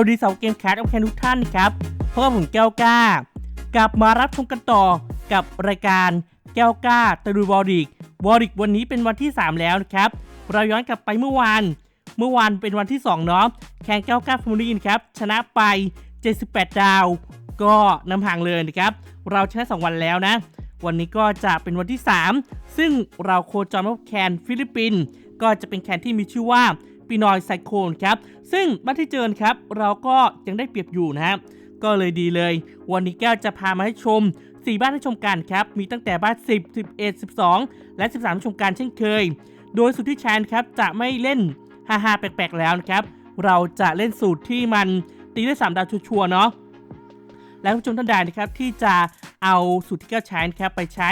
วัสดีสาวเกมแคสเอาแคทุกท่านครับเพราะว่าผมแก้วกล้า กลับมารับชมกันต่อกับรายการแก้วกล้าตะลุยวอริกวอริกวันนี้เป็นวันที่ 3 แล้วนะครับ เราย้อนกลับไปเมื่อวาน เมื่อวานเป็นวันที่2เนาะแข่งแก้วกล้าฟมูลีนครับ ชนะไป 78 ดาว ก็นำห่างเลยนะครับ เราชนะ2วันแล้วนะ วันนี้ก็จะเป็นวันที่ 3 ซึ่งเราโคจรมาพบแคนฟิลิปปินส์ก็จะเป็นแคนที่มีชื่อว่า ปีนอยไซโคนครับ ซึ่งบ้านที่เจอครับ เราก็ยังได้เปรียบอยู่นะครับก็เลยดีเลย วันนี้แก้วจะพามาให้ชม 4 บ้านให้ชมกันครับ มีตั้งแต่บ้าน 10 11 12 และ 13 ชมกันเช่นเคย โดยสุดที่แชนครับจะไม่เล่นฮาฮาแปลกๆแล้วนะครับ เราจะเล่นสูตรที่มันตีได้ 3 ดาวชัวร์เนาะและผู้ชมท่านใดนะครับที่จะเอาสูตรที่แก้วใช้นครับไปใช้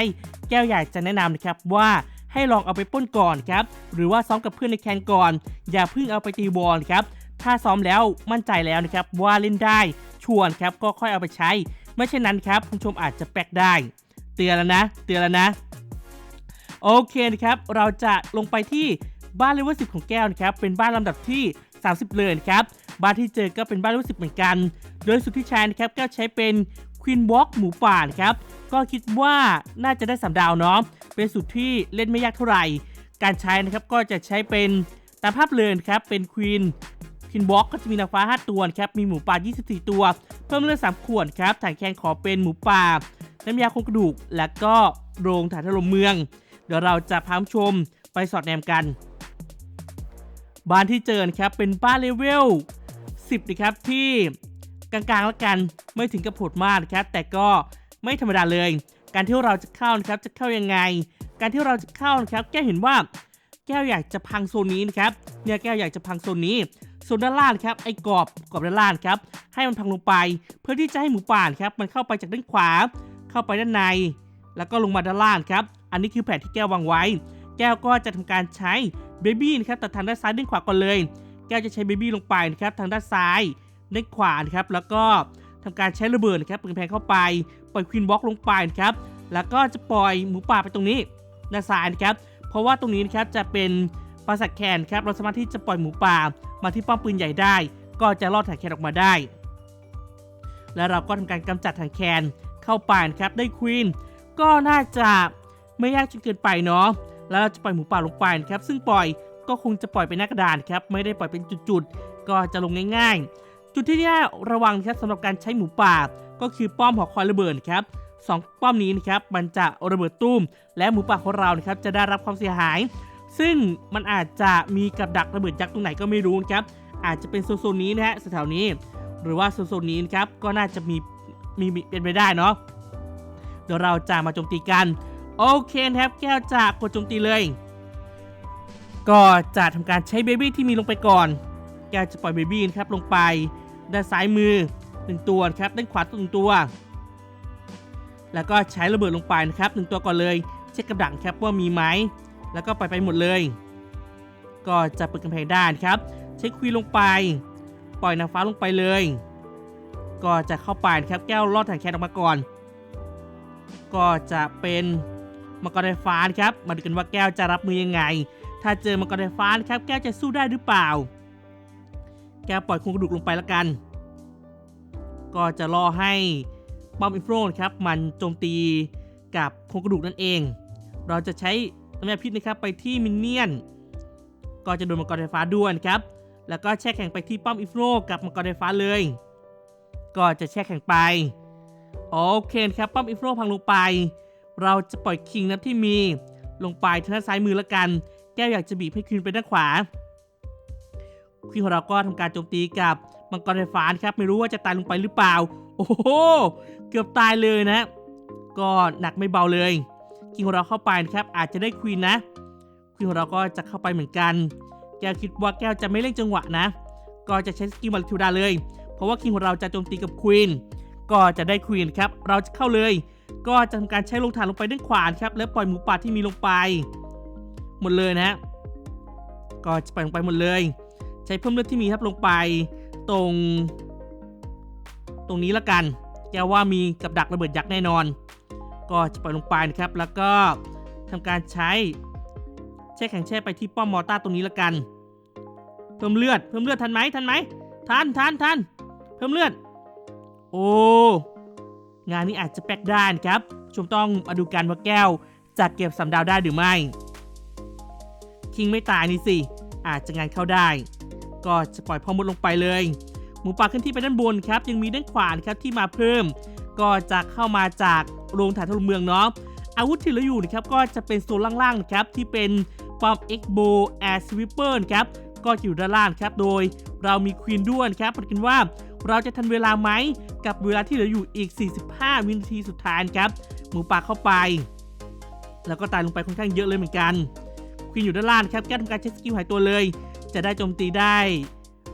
แก้วอยากจะแนะนำนะครับว่า ให้ลองเอาไปป้นก่อนครับหรือว่าซ้อมกับเพื่อนในแคนก่อน อย่าเพิ่งเอาไปตีวอลครับถ้าซ้อมแล้วมั่นใจแล้วนะครับว่าเล่นได้ชวนครับก็ค่อยเอาไปใช้ ไม่เช่นนั้นครับคุณผู้ชมอาจจะแปลกได้ เตือนแล้วนะ เตือนแล้วนะ โอเคนะครับ เราจะลงไปที่บ้านเลเวล10ของแก้วนะครับเป็นบ้านลำดับที่ 30 เลยนะครับบ้านที่เจอก็เป็นบ้านเลเวล10เหมือนกัน โดยสุดที่ใช้นะครับแก้วใช้เป็นควีนวอล์กหมูป่านะครับ ก็คิดว่าน่าจะได้3ดาวเนาะเป็นสูตรที่เล่นไม่ยากเท่าไหร่ การใช้นะครับก็จะใช้เป็นตามภาพเลยนครับเป็นควีนควีนวอล์กก็จะมีนางฟ้า 5 ตัวครับ มีหมูป่า 24 ตัว เพิ่มเลือด3ขวดครับถ่ายแคนขอเป็นหมูป่า น้ำยาโครงกระดูก และก็โรงถ่ายถล่มเมือง เดี๋ยวเราจะพาผู้ชมไปสอดแนมกัน บ้านที่เจอครับเป็นบ้านเลเวล 10 นะครับที่กลางๆแล้วกัน ไม่ถึงกับโหดมากนะครับ แต่ก็ ไม่ธรรมดาเลย การที่เราจะเข้านะครับจะเข้ายังไง การที่เราจะเข้านะครับแก้เห็นว่า แก้วอยากจะพังโซนนี้นะครับเนี่ยแก้วอยากจะพังโซนนี้โซนด้านล่างครับไอ้กรอบกรอบด้านล่างครับให้มันพังลงไป เพื่อที่จะให้หมูป่านครับมันเข้าไปจากด้านขวา เข้าไปด้านใน แล้วก็ลงมาด้านล่างครับอันนี้คือแผนที่แก้ววางไว้ แก้วก็จะทำการใช้เบบี้นะครับตัดทางด้านซ้ายด้านขวาก่อนเลย แก้วจะใช้เบบี้ลงไปนะครับทางด้านซ้ายด้านขวานะครับแล้วก็ ทำการใช้ระเบิดนะครับปืนแพงเข้าไป ปล่อยควีนบล็อกลงไปนะครับ แล้วก็จะปล่อยหมูป่าไปตรงนี้ด้านซ้ายนะครับ เพราะว่าตรงนี้นะครับจะเป็นปราสาทแคนครับ เราสามารถที่จะปล่อยหมูป่ามาที่ป้อมปืนใหญ่ได้ ก็จะรอดถังแคนออกมาได้ แล้วเราก็ทำการกำจัดถังแคนเข้าไปนะครับ ได้ควีนก็น่าจะไม่ยากจนเกินไปเนาะ แล้วเราจะปล่อยหมูป่าลงไปนะครับ ซึ่งปล่อยก็คงจะปล่อยเป็นหน้ากระดานครับ ไม่ได้ปล่อยเป็นจุดๆ ก็จะลงง่ายๆ จุดที่น่าระวังนะครับสำหรับการใช้หมูป่า ก็คือป้อมหอคอยระเบิดครับสองป้อมนี้นะครับมันจะระเบิดตุ้ม และหมูป่าของเรานะครับจะได้รับความเสียหาย ซึ่งมันอาจจะมีกับดักระเบิดยักษ์ตรงไหนก็ไม่รู้นะครับอาจจะเป็นโซนนี้นะฮะแถวนี้ หรือว่าโซนนี้นะครับก็น่าจะมีมีเป็นไปได้เนาะเดี๋ยวเราจะมาโจมตีกัน โอเคนะครับแก้วจะกดโจมตีเลย ก็จะทำการใช้เบบี้ที่มีลงไปก่อน แก้วจะปล่อยเบบี้นะครับลงไป ด้านซ้ายมือหนึ่งตัวครับด้านขวาตัวหนึ่งตัว แล้วก็ใช้ระเบิดลงไปนะครับหนึ่งตัวก่อนเลยเช็คกับดักครับว่ามีไหมแล้วก็ปล่อยไปหมดเลย ก็จะเปิดกำแพงด้านครับ เช็คควีนลงไป ปล่อยนางฟ้าลงไปเลย ก็จะเข้าไปครับแก้วลอดถังแคนออกมาก่อน ก็จะเป็นมังกรไฟฟ้านครับมาดูกันว่าแก้วจะรับมือยังไง ถ้าเจอมังกรไฟฟ้านครับแก้วจะสู้ได้หรือเปล่า แกปล่อยโครงกระดูกลงไปล้วกัน ก็จะรอให้ป้อมอินฟโรนครับมันโจมตีกับโครงกระดูกนั่นเอง เราจะใช้น้ำยาพิษนะครับไปที่มินเนี่ยน ก็จะโดนมังกรไฟฟ้าด้วยนะครับ แล้วก็แช่แข็งไปที่ป้อมอิฟโรกับมังกรไฟฟ้าเลย ก็จะแช่แข็งไป โอเคครับป้อมอิฟโรพังลงไป เราจะปล่อยคิงนะที่มีลงไปทางด้านซ้ายมือล้วกัน แก้วอยากจะบีบให้ควีนไปด้านขวา ควีนของเราก็ทำการโจมตีกับมังกรไฟฟ้านะครับ ไม่รู้ว่าจะตายลงไปหรือเปล่า โอ้โห เกือบตายเลยนะ ก็หนักไม่เบาเลย คิงของเราเข้าไปนะครับ อาจจะได้ควีนนะ ควีนของเราก็จะเข้าไปเหมือนกัน แก้วคิดว่าแก้วจะไม่เล่นจังหวะนะ ก็จะใช้สกิลมาริทิวดาเลย เพราะว่าคิงของเราจะโจมตีกับควีน ก็จะได้ควีนครับ เราจะเข้าเลย ก็จะทำการใช้ลงฐานลงไปด้านขวาครับ แล้วปล่อยหมูป่าที่มีลงไป หมดเลยนะ ก็จะปล่อยลงไปหมดเลย ใช้เพิ่มเลือดที่มีครับลงไปตรง ตรงนี้ละกันแกว่ามีกับดักระเบิดยักษ์แน่นอน ก็จะปล่อยลงไปนะครับ แล้วก็ทำการใช้แช่แข็งแช่ไปที่ป้อมมอร์ต้าตรงนี้ละกัน เพิ่มเลือดเพิ่มเลือดทันไหมทันไหมทันทันทันเพิ่มเลือด โอ้งานนี้อาจจะแป๊กได้นะครับชมต้องมาดูกันว่าแก้วจะเก็บสามดาวได้หรือไม่ คิงไม่ตายนี่สิ อาจจะงานเข้าได้ ก็จะปล่อยพอมดลงไปเลย หมูป่าขึ้นที่ไปด้านบนครับ ยังมีด้านขวานครับที่มาเพิ่ม ก็จะเข้ามาจากโรงถ่ายทอดเมืองเนาะอาวุธที่เหลืออยู่นะครับก็จะเป็นโซนล่างๆนะครับที่เป็นปอมเอ็กโบแอร์สวิปเปอร์ครับก็อยู่ด้านล่างครับโดยเรามีควีนด้วยนครับประกันว่าเราจะทันเวลาไหมกับเวลาที่เหลืออยู่อีก 45 วินาทีสุดท้ายครับ หมูป่าเข้าไป แล้วก็ตายลงไปค่อนข้างเยอะเลยเหมือนกันควีนอยู่ด้านล่างครับแก้ทำการใช้สกิลหายตัวเลย จะได้โจมตีได้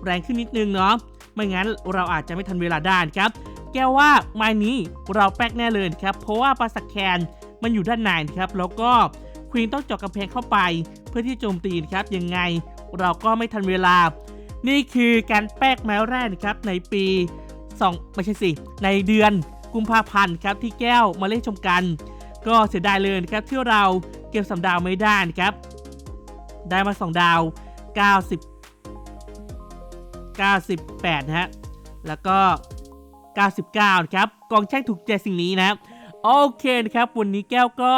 แรงขึ้นนิดนึงเนาะไม่งั้นเราอาจจะไม่ทันเวลาได้นครับแก้วว่าไม้นี้เราแป๊กแน่เลยครับ เพราะว่าปลาสักแคนมันอยู่ด้านในครับแล้วก็ควีนต้องเจาะกำแพงเข้าไป เพื่อที่จะโจมตีครับยังไงเราก็ไม่ทันเวลา นี่คือการแป๊กแมวแรกนะครับในปี2ไม่ใช่สิในเดือนกุมภาพันธ์ครับที่แก้วมาเล่นชมกัน ก็เสียดายเลยนะครับที่เราเก็บสามดาวไม่ได้นะครับ ได้มา 2 ดาว 90 98 นะฮะ แล้วก็ 99 นะครับ กองแช่งถูกใจสิ่งนี้นะครับโอเคนะครับ วันนี้แก้วก็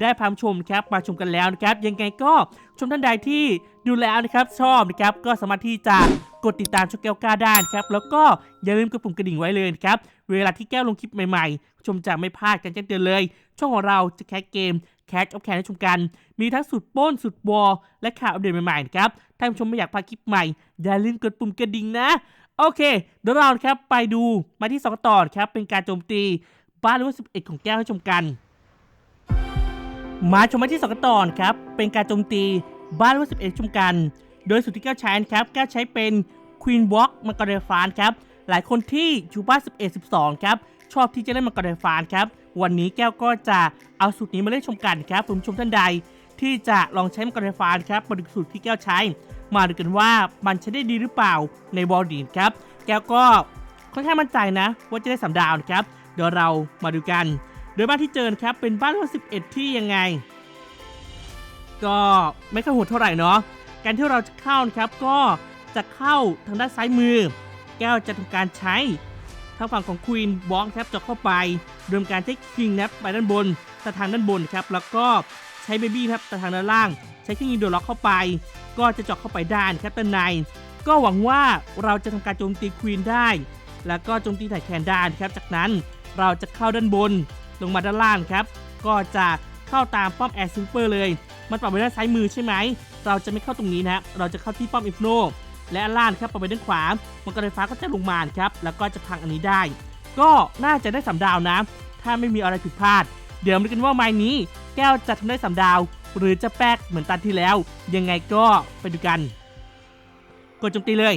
ได้พามชมครับมาชมกันแล้วนะครับ ยังไงก็ชมท่านใดที่ดูแล้วนะครับ ชอบนะครับ ก็สามารถที่จะกดติดตามช่องแก้วกล้าได้นะครับ แล้วก็อย่าลืมกดปุ่มกระดิ่งไว้เลยนะครับ เวลาที่แก้วลงคลิปใหม่ๆ ชมจะไม่พลาดกันแจ้งเตือนเลย ช่องของเราจะแคสเกม แคสออฟแคนให้ชมกัน มีทั้งสุดโป้นสุดวอลและข่าวอัปเดตใหม่ๆนะครับ ถ้าผู้ชมไม่อยากพลาดคลิปใหม่ อย่าลืมกดปุ่มกระดิ่งนะ โอเค เดี๋ยวเราครับไปดูมาที่สองตอนครับ เป็นการโจมตีบ้านรุ่น11ของแก้วให้ชมกัน มาชมมาที่สองตอนครับ เป็นการโจมตีบ้านรุ่น11ชมกัน โดยสุดที่แก้วใช้นะครับ แก้วใช้เป็น Queen Walk มังกรเดฟานครับ หลายคนที่อยู่บ้าน11 12 ครับ ชอบที่จะเล่นมังกรเดฟานครับ วันนี้แก้วก็จะเอาสูตรนี้มาเล่นชมกันครับผมชมท่านใด ที่จะลองใช้มังกรเดฟานครับมาดูสูตรที่แก้วใช้ มาดูกันว่ามันใช้ได้ดีหรือเปล่าในบอลดีนครับ แก้วก็ค่อนข้างมั่นใจนะ ว่าจะได้สามดาวนะครับเดี๋ยวเรามาดูกัน โดยบ้านที่เจอครับเป็นบ้านรุ่น11ที่ยังไง ก็ไม่ค่อยโหดเท่าไหร่เนาะการที่เราจะเข้านะครับก็จะเข้าทางด้านซ้ายมือ แก้วจะทำการใช้ ทางฝั่งของควีนบล็อกครับจะเข้าไปโดยการใช้คิงนะครับไปด้านบนแต่ทางด้านบนครับแล้วก็ใช้เบบี้ครับแต่ทางด้านล่าง ใช้คิงยิงโดล็อกเข้าไป ก็จะเจาะเข้าไปด้านครับด้านใน ก็หวังว่าเราจะทำการโจมตีควีนได้ แล้วก็โจมตีไถ่แคนด้นครับจากนั้นเราจะเข้าด้านบนลงมาด้านล่างครับ ก็จะเข้าตามป้อมแอร์ซิลเปอร์เลย มันปรับไปด้านซ้ายมือใช่ไหม เราจะไม่เข้าตรงนี้นะเราจะเข้าที่ป้อมอิฟโน และล่างครับปรับไปด้านขวา มันก็ไฟฟ้าก็จะลงมาครับ แล้วก็จะพังอันนี้ได้ ก็น่าจะได้สามดาวนะ ถ้าไม่มีอะไรผิดพลาด เดี๋ยวมาดูกันว่าไม้นี้ แก้วจะทำได้สามดาว หรือจะแป๊กเหมือนตันที่แล้ว ยังไงก็ไปดูกัน กดโจมตีเลย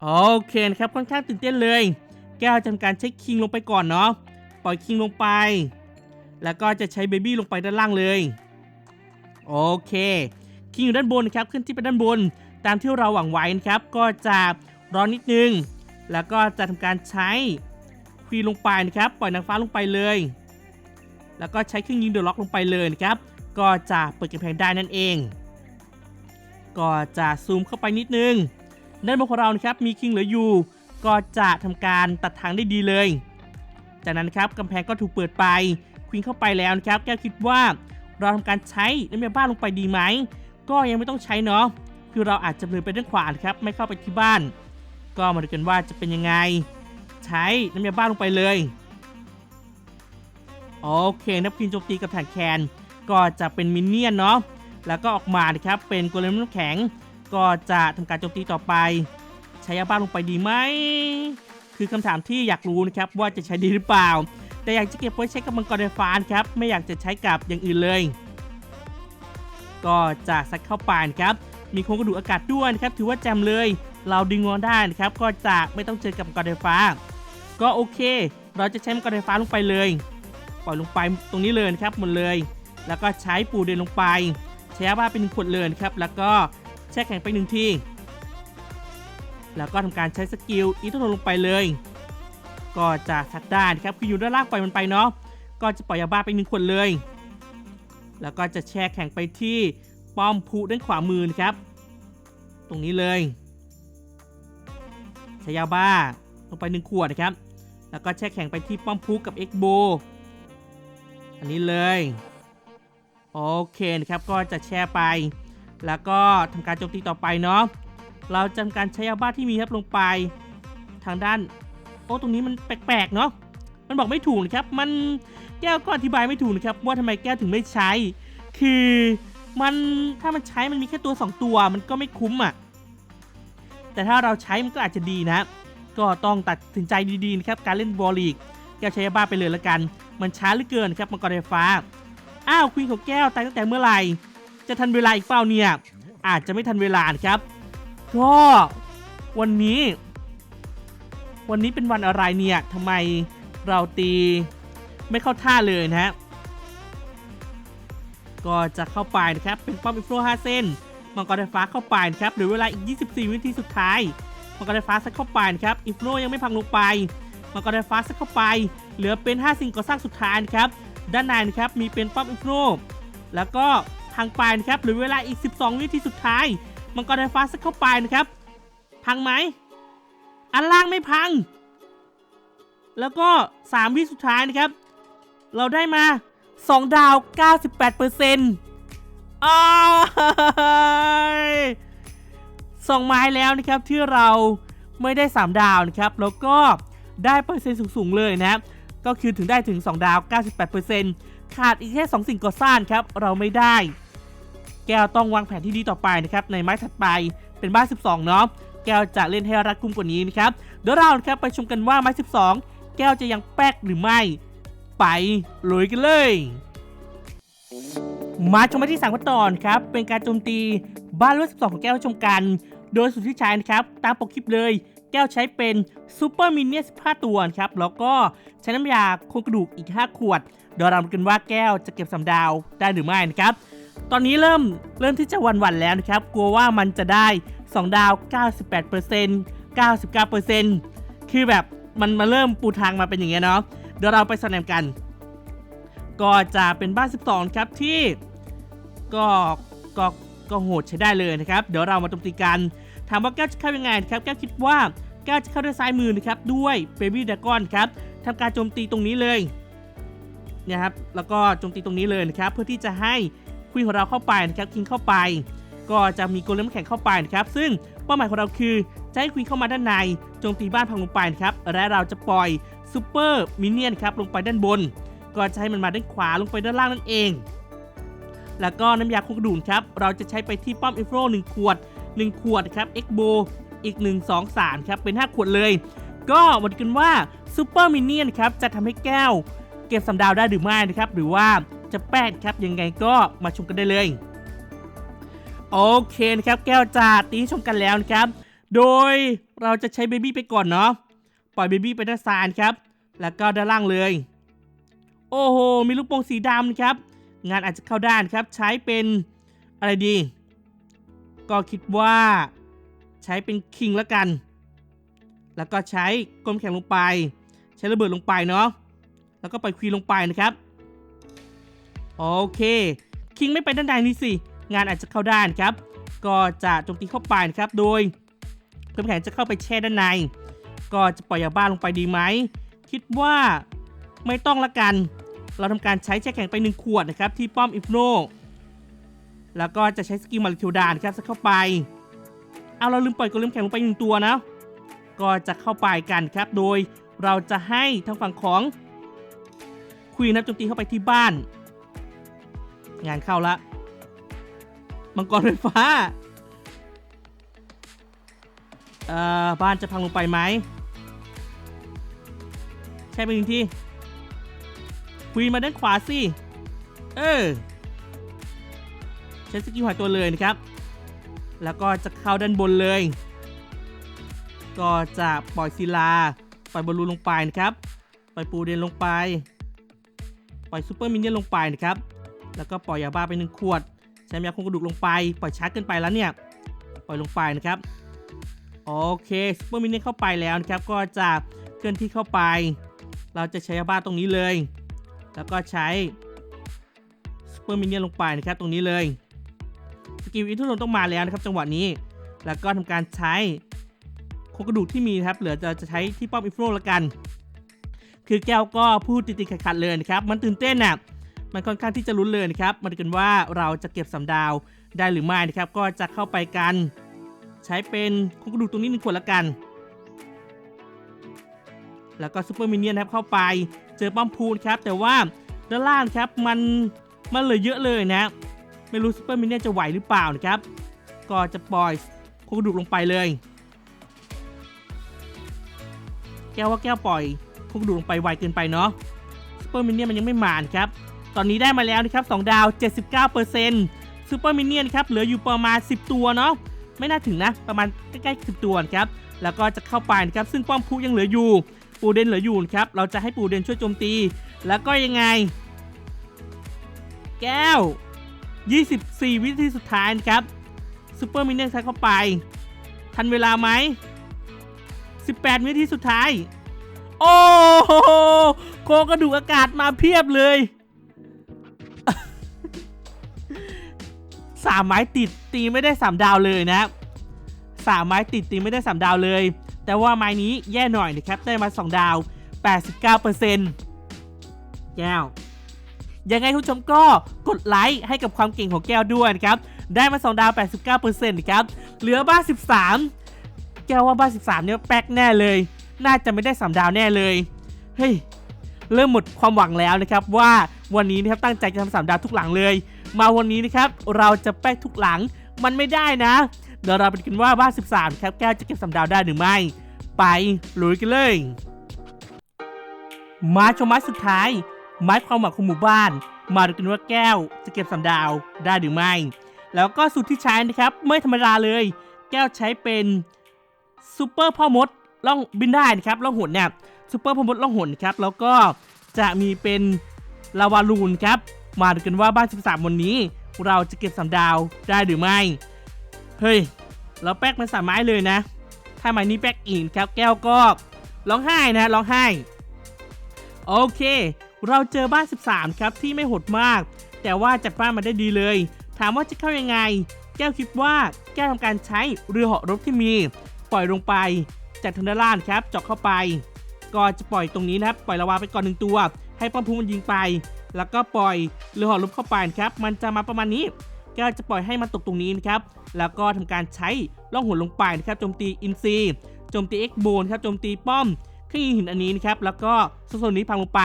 โอเคนะครับ ค่อนข้างตื่นเต้นเลย แก้วจะทำการใช้คิงลงไปก่อนเนาะ ปล่อยคิงลงไป แล้วก็จะใช้เบบี้ลงไปด้านล่างเลย โอเค คิงอยู่ด้านบนครับ ขึ้นที่ไปด้านบน ตามที่เราหวังไว้นะครับ ก็จะร้อนนิดนึง แล้วก็จะทำการใช้ควีลงไปนะครับ ปล่อยนางฟ้าลงไปเลย แล้วก็ใช้เครื่องยิงเดอะล็อกลงไปเลยนะครับ ก็จะเปิดกำแพงได้นั่นเอง ก็จะซูมเข้าไปนิดนึงด้านบนของเรานะครับมีคิงเหลืออยู่ ก็จะทำการตัดทางได้ดีเลย จากนั้นครับกำแพงก็ถูกเปิดไปควีนเข้าไปแล้วนะครับแก้วคิดว่าเราทำการใช้น้ำยาบ้านลงไปดีไหม ก็ยังไม่ต้องใช้เนาะ คือเราอาจจะเดินไปด้านขวานครับไม่เข้าไปที่บ้าน ก็มาดูกันว่าจะเป็นยังไง ใช้น้ำยาบ้านลงไปเลยโอเคนับควีนโจมตีกับแทนแคนก็จะเป็นมินเนี่ยนเนาะแล้วก็ออกมานะครับเป็นโกเลมน้ำแข็ง ก็จะทำการโจมตีต่อไป ใช้ยาบ้านลงไปดีไหมคือคำถามที่อยากรู้นะครับว่าจะใช้ดีหรือเปล่า แต่อยากจะเก็บไว้ใช้กับมังกรไฟฟ้าครับไม่อยากจะใช้กับอย่างอื่นเลย ก็จะซัดเข้าไปนะครับ มีโครงกระดูกอากาศด้วยนะครับถือว่าแจมเลย เราดึงงอนได้นะครับก็จะไม่ต้องเจอกับมังกรไฟฟ้า ก็โอเค เราจะใช้มังกรไฟฟ้าลงไปเลย ปล่อยลงไปตรงนี้เลยนะครับหมดเลย แล้วก็ใช้ปูเดินลงไปใช้ยาบ้าเป็นหนึ่งขวดเลยนะครับแล้วก็แช่แข็งไปหนึ่งทีแล้วก็ทำการใช้สกิลอีทโนลงไปเลย ก็จะชัดได้นะครับคืออยู่ด้านล่างปล่อยมันไปเนาะก็จะปล่อยยาบ้าไปหนึ่งขวดเลย แล้วก็จะแช่แข็งไปที่ ป้อมผูด้านขวามือนะครับ ตรงนี้เลยแช้ยาบ้าลงไปหนึ่งขวดนะครับ แล้วก็แช่แข็งไปที่ป้อมพุกกับเอ็กโบอันนี้เลยโอเคนะครับก็จะแช่ไป แล้วก็ทำการโจมตีต่อไปเนาะเราจะทำการใช้ยาบ้าที่มีครับลงไปทางด้านโอ้ตรงนี้มันแปลกๆเนาะมันบอกไม่ถูกนะครับ มันแก้วก็อธิบายไม่ถูกนะครับว่าทำไมแก้วถึงไม่ใช้ คือ มันถ้ามันใช้มันมีแค่ตัว 2 ตัวมันก็ไม่คุ้มอะ แต่ถ้าเราใช้มันก็อาจจะดีนะ ก็ต้องตัดสินใจดีๆนะครับการเล่นบอลลีกแก้วใช้ยาบ้าไปเลยละกัน มันช้าเหลือเกินครับมังกรไฟฟ้า อ้าวควีนของแก้วตายตั้งแต่เมื่อไหร่ จะทันเวลาอีกเปล่าเนี่ย อาจจะไม่ทันเวลาครับ ก็วันนี้ วันนี้เป็นวันอะไรเนี่ยทำไมเราตีไม่เข้าท่าเลยนะฮะ ก็จะเข้าไปนะครับเป็นป้อมอินฟลู5เส้นมังกรไฟฟ้าเข้าไปนะครับเหรือเวลาอีก 24 วินาทีสุดท้ายมังกรไฟฟ้าซัดเข้าไปนะครับอินฟลูยังไม่พังลงไปมังกรไฟฟ้าซัดเข้าไป เหลือเป็น 5 สิ่งก่อสร้างสุดท้ายนะครับด้านในนะครับมีเป็นป้อมอินฟลูแล้วก็พังไปนะครับเหรือเวลาอีก 12 วินาทีสุดท้ายมังกรไฟฟ้าซัดเข้าไปนะครับพังไหมอันล่างไม่พัง แล้วก็ 3 วิสุดท้ายนะครับ เราได้มา 2 ดาว 98%อ้ายสองไม้แล้วนะครับที่เราไม่ได้ 3 ดาวนะครับ แล้วก็ได้เปอร์เซ็นต์สูง ๆ เลยนะก็คือถึงได้ถึง 2 ดาว 98%ขาดอีกแค่ 2 สิ่งก่อสร้างครับ เราไม่ได้ แก้วต้องวางแผนที่ดีต่อไปนะครับ ในไม้ถัดไปเป็นบ้าน 12 เนาะ แก้วจะเล่นให้รัดกุมกว่านี้นะครับ เดี๋ยวเราครับไปชมกันว่าไม้ 12 แก้วจะยังแป๊กหรือไม่ ไปลุยกันเลย มาชมมาที่สังกัตอนครับ เป็นการโจมตีบ้านรุ่น12 ของแก้วชมกัน โดยสุดที่ใช้นะครับ ตามปกคลิปเลย แก้วใช้เป็นซูเปอร์มินเนี่ย15 ตัวครับ แล้วก็ใช้น้ำยาโครงกระดูกอีก 5 ขวดเดี๋ยวเรามาดูกันว่าแก้วจะเก็บสำดาวได้หรือไม่นะครับ ตอนนี้เริ่มเริ่มที่จะหวันแล้วนะครับ กลัวว่ามันจะได้ 2 ดาว 98% 99%คือแบบมันมาเริ่มปูทางมาเป็นอย่างเงี้ยเนาะ เดี๋ยวเราไปสแนมกัน ก็จะเป็นบ้าน 12 ครับที่ก็ก็ก็โหดใช้ได้เลยนะครับ เดี๋ยวเรามาโจมตีกัน ถามว่าแก้วจะเข้ายังไงนะครับ แก้วคิดว่าแก้วจะเข้าด้วยซ้ายมือนะครับด้วยเบบี้ด a กอนครับทำการโจมตีตรงนี้เลยนะครับแล้วก็โจมตีตรงนี้เลยนะครับ เพื่อที่จะให้ควีนของเราเข้าไปนะครับคิงเข้าไป ก็จะมีโกเลมแข็งเข้าไปนะครับ ซึ่งเป้าหมายของเราคือจะให้ควีนเข้ามาด้านในโจมตีบ้านพังลงไปนะครับและเราจะปล่อย ซูเปอร์มินเนี่ยนครับลงไปด้านบน ก็จะให้มันมาด้านขวาลงไปด้านล่างนั่นเอง แล้วก็น้ำยาคุกระดูนครับ เราจะใช้ไปที่ป้อมอิฟโร1ขวด 1 ขวดครับเอ็กโบอีก 1 2 3 ครับ เป็น 5 ขวดเลย ก็มาดูกันว่าซูเปอร์มินเนี่ยนครับจะทำให้แก้ว เก็บสำดาวได้หรือไม่นะครับ หรือว่าจะแป้งครับยังไงก็มาชมกันได้เลย โอเคนะครับแก้วจะตีชมกันแล้วนะครับ โดยเราจะใช้เบบี้ไปก่อนเนาะ ปล่อยเบบี้ไปด้านซ้ายนครับ แล้วก็ด้านล่างเลย โอ้โห มีลูกโป่งสีดำครับ งานอาจจะเข้าด้านครับ ใช้เป็นอะไรดี ก็คิดว่า ใช้เป็นคิงแล้วกัน แล้วก็ใช้กลมแข็งลงไป ใช้ระเบิดลงไปเนาะ แล้วก็ปล่อยควีนลงไปนะครับ โอเค คิงไม่ไปด้านในนี่สิ งานอาจจะเข้าด้านครับ ก็จะโจมตีเข้าไปนะครับ โดยเพิ่มแข็งจะเข้าไปแช่ด้านใน ก็จะปล่อยยาบ้าลงไปดีไหม คิดว่าไม่ต้องละกัน เราทำการใช้แช่แข็งไป 1 ขวดนะครับ ที่ป้อมอิฟโนแล้วก็จะใช้สกิลมาริเทลดานครับจะเข้าไป เอาเราลืมปล่อยกลืมแข็งลงไปหนึ่งตัวนะ ก็จะเข้าไปกันครับ โดยเราจะให้ทางฝั่งของควีนนะโจมตีเข้าไปที่บ้าน งานเข้าละ มังกรไฟฟ้า เอ่อ บ้านจะพังลงไปไหม ใช่ไปหนึ่งทีควีนมาด้านขวาสิเออใช้สกิลหายตัวเลยนะครับ แล้วก็จะเข้าด้านบนเลย ก็จะปล่อยศิลา ปล่อยบอลลูนลงไปนะครับ ปล่อยปูเดนลงไป ปล่อยซูเปอร์มินเนี่ยนลงไปนะครับ แล้วก็ปล่อยยาบ้าไปหนึ่งขวด ใช้ยาคงกระดูกลงไป ปล่อยชาร์จเกินไปแล้วเนี่ย ปล่อยลงไปนะครับ โอเคซูเปอร์มินเนี่ยเข้าไปแล้วนะครับ ก็จะเคลื่อนที่เข้าไป เราจะใช้ยาบ้าตรงนี้เลย แล้วก็ใช้ซูเปอร์มินเนี่ยนลงไปนะครับตรงนี้เลยสกิลอินทุนต้องมาแล้วนะครับจังหวะนี้ แล้วก็ทำการใช้โครงกระดูกที่มีนะครับเหลือจะจะใช้ที่ป้อมอินฟโนละกัน คือแก้วก็พูดติดๆขัดๆเลยนะครับ มันตื่นเต้นน่ะมันค่อนข้างที่จะลุ้นเลยนะครับมาดูกันว่าเราจะเก็บสำดาวได้หรือไม่นะครับ ก็จะเข้าไปกัน ใช้เป็นโครงกระดูกตรงนี้หนึ่งขวดละกัน แล้วก็ซูเปอร์มินเนี่ยนครับเข้าไป เจอป้อมพูนครับ แต่ว่าด้านล่างครับมันมันเหลือเยอะเลยนะ ไม่รู้ซูเปอร์มินเนี่ยนจะไหวหรือเปล่านะครับ ก็จะปล่อยโครงกระดูกลงไปเลย แก้วว่าแก้วปล่อยโครงกระดูกลงไปไวเกินไปเนาะซูเปอร์มินเนี่ยนมันยังไม่มานครับ ตอนนี้ได้มาแล้วนะครับ2ดาว 79%ซูเปอร์มินเนี่ยนครับเหลืออยู่ประมาณ 10 ตัวเนาะไม่น่าถึงนะ ประมาณใกล้ๆ10 ตัวครับแล้วก็จะเข้าไปนะครับซึ่งป้อมพุยังเหลืออยู่ ปูเดนเหลืออยู่นครับ เราจะให้ปูเดนช่วยโจมตี แล้วก็ยังไง แก้ว 24 วินาทีสุดท้ายครับซูเปอร์มินเนี่ยใช้เข้าไป ทันเวลาไหม 18 วินาทีสุดท้าย โอ้โหโครงกระดูกอากาศมาเพียบเลยสามไม้ติดตีไม่ได้สามดาวเลยนะสามไม้ติดตีไม่ได้สามดาวเลย แต่ว่าไม้นี้แย่หน่อยนะครับได้มาสองดาว 89%แก้วยังไงคุณผู้ชมก็กดไลค์ให้กับความเก่งของแก้วด้วยนะครับ ได้มา 2 ดาว 89%นะครับ เหลือบ้า 13 แก้วว่าบ้า 13 เนี่ยแป๊กแน่เลย น่าจะไม่ได้ 3 ดาวแน่เลย เฮ้ย เริ่มหมดความหวังแล้วนะครับ ว่าวันนี้นะครับตั้งใจจะทำสามดาวทุกหลังเลย มาวันนี้นะครับเราจะแป๊กทุกหลังมันไม่ได้นะ เดี๋ยวเราไปกันว่าบ้าน 13ครับแก้วจะเก็บสามดาวได้หรือไม่ ไปลุยกันเลย มาชมไม้สุดท้าย ไม้ความหวังของหมู่บ้าน มาดูกันว่าแก้วจะเก็บสามดาวได้หรือไม่ แล้วก็สูตรที่ใช้นะครับ ไม่ธรรมดาเลย แก้วใช้เป็นซูเปอร์พ่อมดล่องบินได้นะครับล่องหนเนี่ยซูเปอร์พ่อมดล่องหนครับแล้วก็จะมีเป็นลาวาลูนครับ มาดูกันว่าบ้าน 13 วันนี้ เราจะเก็บสามดาวได้หรือไม่ เฮ้ย เราแป๊กมาสามไม้เลยนะ ถ้าไม้นี้แป๊กอีกครับแก้วก็ร้องไห้นะร้องไห้ โอเค เราเจอบ้าน 13 ครับที่ไม่โหดมาก แต่ว่าจัดบ้านมาได้ดีเลย ถามว่าจะเข้ายังไง แก้วคิดว่าแก้วทำการใช้เรือเหาะรบที่มี ปล่อยลงไปจากทางด้านล่างครับเจาะเข้าไป ก็จะปล่อยตรงนี้นะครับ ปล่อยละวาไปก่อนหนึ่งตัว ให้ป้อมพูมันยิงไป แล้วก็ปล่อยเรือเหาะรบเข้าไปครับ มันจะมาประมาณนี้ ก้วจะปล่อยให้มันตกตรงนี้นะครับ แล้วก็ทำการใช้ล่องหนลงไปนะครับโจมตีอินซีโจมตีเอ็กโบนครับโจมตีป้อมเครื่องยิงหินอันนี้นะครับ แล้วก็โซนนี้พังลงไป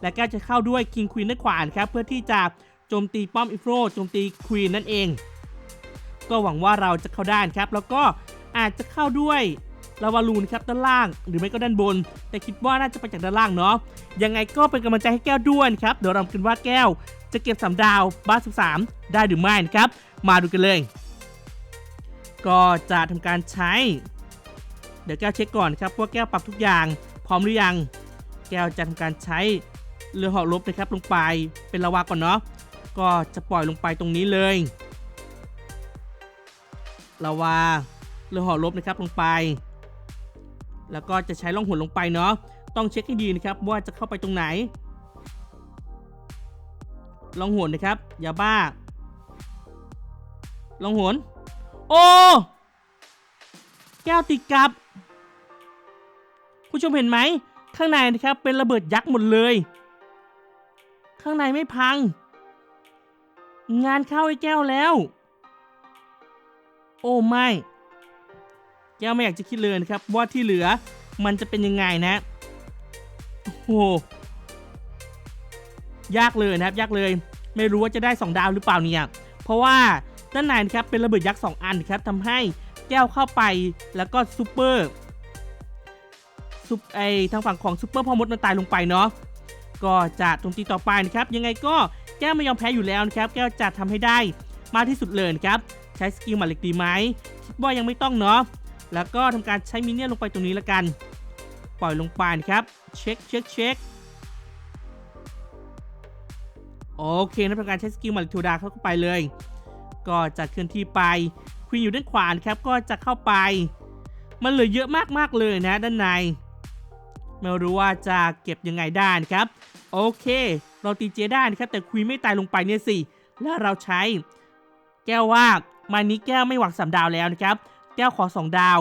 และแก้วจะเข้าด้วยคิงควีนด้านขวานครับเพื่อที่จะโจมตีป้อมอิฟโรโจมตีควีนนั่นเอง ก็หวังว่าเราจะเข้าได้นครับ แล้วก็อาจจะเข้าด้วยลาวาลูนครับด้านล่าง หรือไม่ก็ด้านบน แต่คิดว่าน่าจะไปจากด้านล่างเนาะยังไงก็เป็นกำลังใจให้แก้วด้วยครับเดี๋ยวเรามาดูกันว่าแก้ว จะเก็บสามดาวบ้าน13 ได้หรือไม่นะครับ มาดูกันเลย ก็จะทำการใช้ เดี๋ยวแก้วเช็คก่อนครับว่าแก้วปรับทุกอย่าง พร้อมหรือยัง แก้วจะทำการใช้เรือหาะลบนะครับลงไปเป็นลาวาก่อนเนาะก็จะปล่อยลงไปตรงนี้เลยลาวาเรือหาะลบนะครับลงไป แล้วก็จะใช้ล่องหนลงไปเนาะต้องเช็คให้ดีนะครับว่าจะเข้าไปตรงไหน ลองหนนะครับ อย่าบ้า ลองหนโอ้ แก้วติดกับ ผู้ชมเห็นไหม ข้างในนะครับเป็นระเบิดยักษ์หมดเลย ข้างในไม่พัง งานเข้าไอ้แก้วแล้ว โอ้ไม่ แก้วไม่อยากจะคิดเลยนะครับ ว่าที่เหลือมันจะเป็นยังไงนะ โอ้ ยากเลยนะครับ ยากเลย ไม่รู้ว่าจะได้ 2 ดาวหรือเปล่าเนี่ย เพราะว่าด้านในนะครับเป็นระเบิดยักษ์2อันครับทำให้แก้วเข้าไปแล้วก็ซูเปอร์ซุปไอทางฝั่งของซูเปอร์พอมดมันตายลงไปเนาะก็จะโจมตีต่อไปนะครับยังไงก็แก้วไม่ยอมแพ้อยู่แล้วนะครับแก้วจะทำให้ได้มากที่สุดเลยนะครับใช้สกิลหมาเหล็กดีไหมคิดว่ายังไม่ต้องเนาะแล้วก็ทำการใช้มินเนี่ยลงไปตรงนี้ล้วกัน ปล่อยลงไปนะครับเช็คเช็คเช็ค โอเคนะทำการใช้สกิลมาเหล็กเทวดาเข้าไปเลย ก็จะเคลื่อนที่ไปควีนอยู่ด้านขวานครับก็จะเข้าไป มันเหลือเยอะมากๆเลยนะด้านในไม่รู้ว่าจะเก็บยังไงได้นะครับ โอเค เราตีเจได้นะครับแต่ควีนไม่ตายลงไปเนี่ยสิแล้วเราใช้ แก้วว่ามานี้แก้วไม่หวังสามดาวแล้วนะครับ แก้วขอ 2 ดาว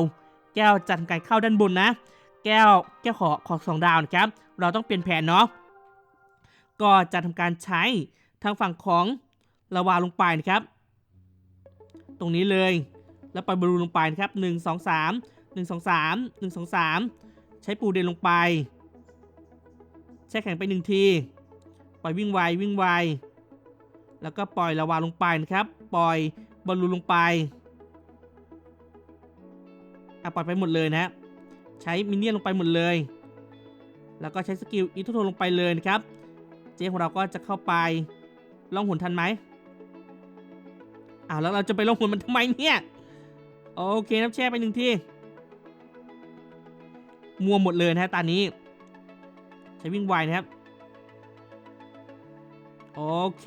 แก้วจะทำการเข้าด้านบนนะ แก้วแก้วขอขอสองดาวนะครับ เราต้องเปลี่ยนแผนเนาะ ก็จะทำการใช้ทางฝั่งของลาวาลงไปนะครับ ตรงนี้เลยแล้วปล่อยบอลลูนลงไปนะครับหนึ่งสองสามหนึ่งสองสามหนึ่งสองสามใช้ปูเดนลงไป แช่แข็งไปหนึ่งที ปล่อยวิ่งไววิ่งไว แล้วก็ปล่อยลาวาลงไปนะครับ ปล่อยบอลลูนลงไปอะปล่อยไปหมดเลยนะใช้มินเนี่ยนลงไปหมดเลย แล้วก็ใช้สกิลอีทโทลงไปเลยนะครับ เจ๊ของเราก็จะเข้าไปล่องหนทันไหมอ้าวแล้วเราจะไปล่องหนมันทำไมเนี่ยโอเคน้ำแช่ไปหนึ่งที่มัวหมดเลยนะฮะตอนนี้ ใช้วิ่งไวนะครับโอเค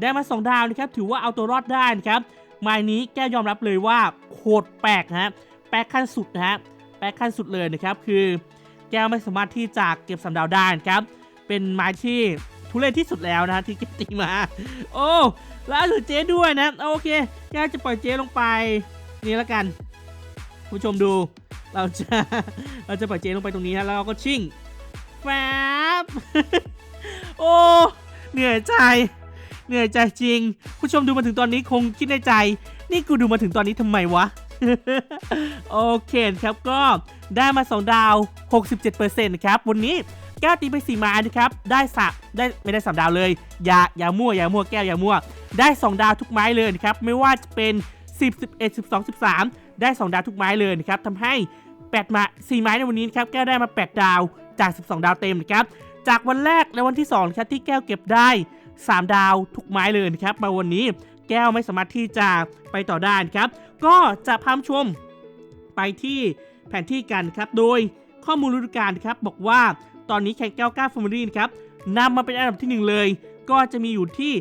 ได้มาสองดาวนะครับถือว่าเอาตัวรอดได้นะครับไม้นี้แก้วยอมรับเลยว่าโคตรแปลกนะฮะแปลกขั้นสุดนะฮะแปลกขั้นสุดเลยนะครับคือแก้วไม่สามารถที่จะเก็บสามดาวได้นะครับ เป็นไม้ที่ทุเรศที่สุดแล้วนะที่เก็บตีมา โอ้แล้วเหลือเจ๊ด้วยนะโอเคแก้วจะปล่อยเจ๊ลงไปนี่แล้วกัน ผู้ชมดูเราจะเราจะปล่อยเจ๊ลงไปตรงนี้นะแล้วเราก็ชิ่งแฟบโอ้เหนื่อยใจ เหนื่อยใจจริง ผู้ชมดูมาถึงตอนนี้คงคิดในใจ นี่กูดูมาถึงตอนนี้ทำไมวะโอเคครับก็ได้มา 2 ดาว 67%นะครับ วันนี้ แก้วตีไป4ไม้นะครับได้สะได้ไม่ได้สามดาวเลยอย่าอย่ามั่วอย่ามั่วแก้วอย่ามั่วได้ 2 ดาวทุกไม้เลยนะครับไม่ว่าจะเป็น 10 11 12 13 ได้ 2 ดาวทุกไม้เลยนะครับทำให้ 8 มา4ไม้ในวันนี้นครับแก้วได้มา 8 ดาวจาก 12 ดาวเต็มนะครับจากวันแรกและวันที่2ครับที่แก้วเก็บได้ 3 ดาวทุกไม้เลยนะครับมาวันนี้แก้วไม่สามารถที่จะไปต่อได้นะครับ ก็จะพามชมไปที่แผนที่กันครับ โดยข้อมูลฤดูกาลครับบอกว่า ตอนนี้แคนแก้วก้าฟอร์มูลีนครับนำมาเป็นอันดับทีหนึ่1 เลย ก็จะมีอยู่ที่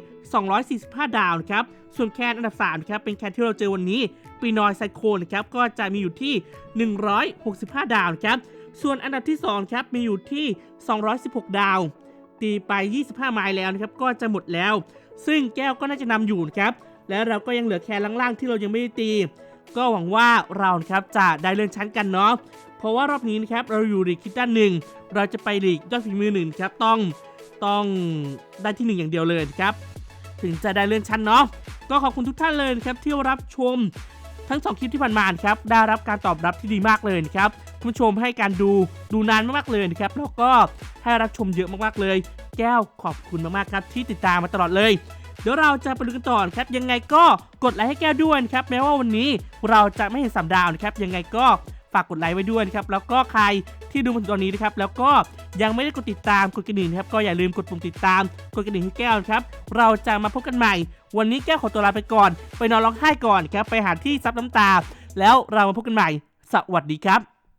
245 ดาวนะครับ ส่วนแคนอันดับ3ครับเป็นแคนที่เราเจอวันนี้ปีนอยไซโคนะครับก็จะมีอยู่ที่ 165 ดาวนะครับ ส่วนอันดับที่2ครับมีอยู่ที่ 216 ดาว ตีไป 25 ไมล์แล้วนะครับก็จะหมดแล้ว ซึ่งแก้วก็น่าจะนำอยู่นะครับแล้วเราก็ยังเหลือแคนล่างๆที่เรายังไม่ได้ตี ก็หวังว่าเราครับจะได้เลื่อนชั้นกันเนาะ เพราะว่ารอบนี้นะครับเราอยู่ลีกคิดด้านหนึ่งเราจะไปลีกยอดฝีมือหนึ่งครับต้องต้องได้ที่หนึ่งอย่างเดียวเลยครับ ถึงจะได้เลื่อนชั้นเนาะก็ขอบคุณทุกท่านเลยครับที่รับชมทั้งสองคลิปที่ผ่านมานครับได้รับการตอบรับที่ดีมากเลยครับคุณผู้ชมให้การดูดูนานมากๆเลยนะครับแล้วก็ให้รับชมเยอะมากๆเลย แก้วขอบคุณมากๆครับที่ติดตามมาตลอดเลย เดี๋ยวเราจะไปดูกันต่อครับ ยังไงก็กดไลค์ให้แก้วด้วยครับแม้ว่าวันนี้เราจะไม่เห็นสามดาวนะครับยังไงก็ ฝากกดไลค์ไว้ด้วยนะครับแล้วก็ใครที่ดูมาถึงตอนนี้นะครับแล้วก็ยังไม่ได้กดติดตามกดกระดิ่งนะครับก็อย่าลืมกดปุ่มติดตามกดกระดิ่งให้แก้วนะครับเราจะมาพบกันใหม่ วันนี้แก้วขอตัวลาไปก่อน ไปนอนร้องไห้ก่อนครับไปหาที่ซับน้ำตา แล้วเรามาพบกันใหม่ สวัสดีครับ